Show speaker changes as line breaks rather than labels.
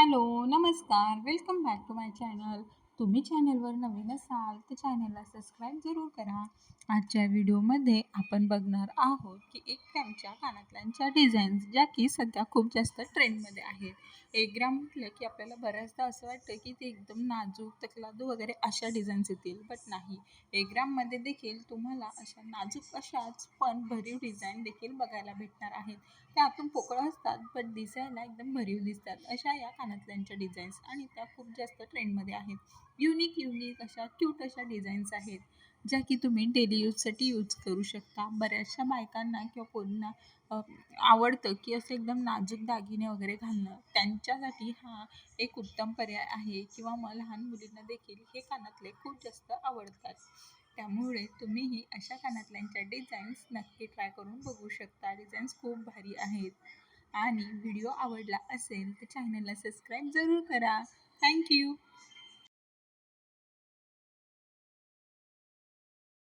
Hello नमस्कार. Welcome back to my channel. तुम्ही चॅनलवर नवीन असाल तर चॅनलला सबस्क्राईब जरूर करा. आजच्या व्हिडिओमध्ये आपण बघणार आहोत की एक ग्रामच्या कानातल्यांच्या डिझाईन्स ज्या की सध्या खूप जास्त ट्रेंडमध्ये आहेत. एक ग्राम म्हटलं की आपल्याला बऱ्याचदा असं वाटतं की ते एकदम नाजूक तकलादू वगैरे अशा डिझाईन्स येतील बट नाही. एक ग्राममध्ये देखील तुम्हाला अशा नाजूक अशाच पण भरीव डिझाईन देखील बघायला भेटणार आहेत. त्या आतून पोकळ असतात बट दिसायला एकदम भरीव दिसतात. अशा या कानातल्यांच्या डिझाईन्स आणि त्या खूप जास्त ट्रेंडमध्ये आहेत. युनिक युनिक अशा क्यूट अशा डिझाईन्स आहेत. ज्या की तुम्ही डेली यूजसाठी यूज करू शकता. बऱ्याचशा बायकांना किंवा कोणना आवडतं की असे एकदम नाजूक दागिने वगैरे घालणं. त्यांच्यासाठी हा एक उत्तम पर्याय आहे किंवा मग लहान मुलींना देखील हे कानातले खूप जास्त आवडतात. त्यामुळे तुम्हीही अशा कानातल्यांच्या डिझाईन्स नक्की ट्राय करून बघू शकता. डिझाईन्स खूप भारी आहेत. आणि व्हिडिओ आवडला असेल तर चॅनलला सबस्क्राईब जरूर करा. थँक्यू